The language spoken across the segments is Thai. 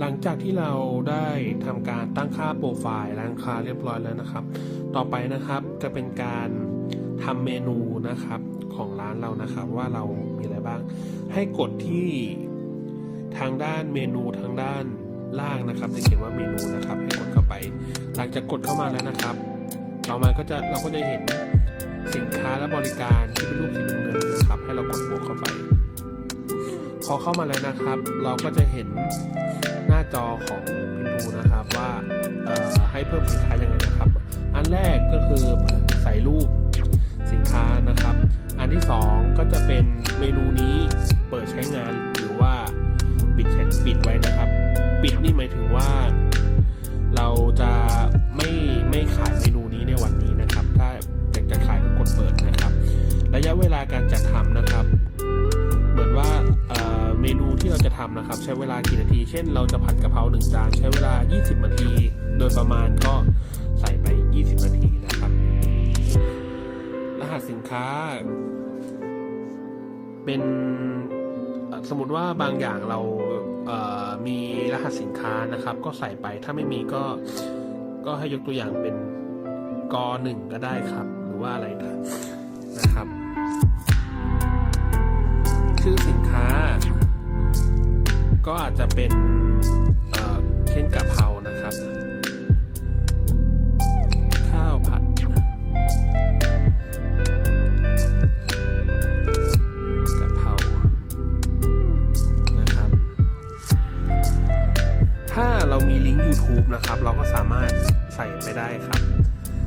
หลังจากที่เราได้ทำการตั้งค่าโปรไฟล์ร้านค้าเรียบร้อยแล้วนะครับ ต่อไปนะครับจะเป็นการทำเมนูนะครับของร้านเรานะครับ ว่าเรามีอะไรบ้าง ให้กดที่ทางด้านเมนูทางด้านล่างนะครับจะเขียนว่าเมนูนะครับ ให้กดเข้าไป หลังจากกดเข้ามาแล้วนะครับ ต่อมาก็จะเราก็จะเห็นสินค้าและบริการที่เป็นรูปสีน้ำเงินนะครับ ให้เรากดบวกเข้าไป พอเข้ามาแล้วนะครับ เราก็จะเห็นหน้าจอของพินทูนะครับว่าให้เพิ่มสินค้ายังำนะครับ ใช้เวลากี่นาที เช่นเราจะผัดกะเพราหนึ่งจานใช้เวลา 20 นาที โดยประมาณก็ใส่ไป 20 นาทีนะครับ รหัสสินค้า เป็นสมมติว่าบางอย่างเราเมีรหัสสินค้านะครับ ก็ใส่ไปถ้าไม่มีก็ก็ให้ยกตัวอย่างเป็นกหนึ่งก็ได้ครับ หรือว่าอะไรนะครับ ชื่อสินค้า ก็อาจจะเป็นเอ่อเช่นกะเพรานะครับ ข้าวผัดกะเพรานะครับ ถ้าเรามีลิงก์ YouTube นะครับ เราก็สามารถใส่ไปได้ครับ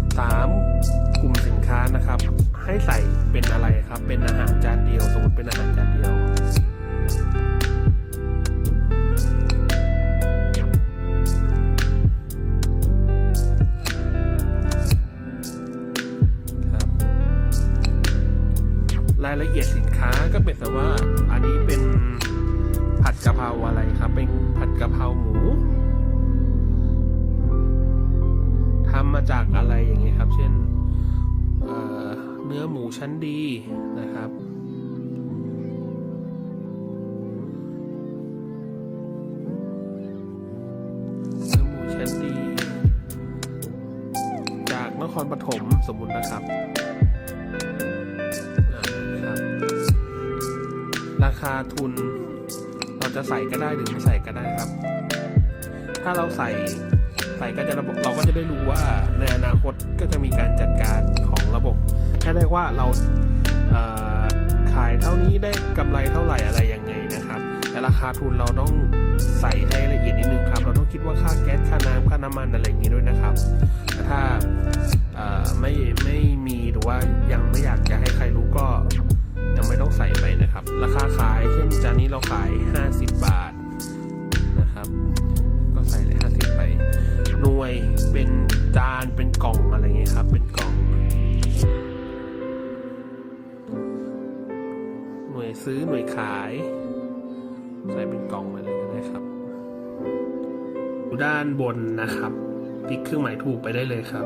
3. กลุ่มสินค้านะครับ ให้ใส่เป็นอะไรครับ เป็นอาหารจานเดียว สมมติเป็นอาหารจานเดียวายละเอียดสินค้าก็เป็นแต่ว่าอันนี้เป็นผัดกะเพราอะไรครับ เป็นผัดกะเพราหมูทำมาจากอะไรอย่างเงี้ยครับ เช่นเเนื้อหมูชั้นดีนะครับเนื้อหมูชั้นดีจากนครปฐมสมมุตินะครับ ราคาทุน เราจะใส่ก็ได้หรือไม่ใส่ก็ได้ครับ ถ้าเราใส่ใส่ก็จะระบบเราก็จะได้รู้ว่าในอนาคตก็จะมีการจัดการของระบบแค่ได้ว่าเราเขายเท่านี้ได้กำไรเท่าไหร่อะไรยังไงนะครับ แต่ราคาทุนเราต้องใส่ให้ละเอียดนิดนึงครับ เราต้องคิดว่าค่าแก๊สค่าน้ำค่าน้ำมันอะไรอย่างนี้ด้วยนะครับ ถ้าไม่ กล่องอะไรเงี้ยครับ เป็นกล่อง หน่วยซื้อหน่วยขาย ใส่เป็นกล่องมาเลยก็ได้ครับดูด้านบนนะครับติ๊กเครื่องหมายถูกไปได้เลยครับ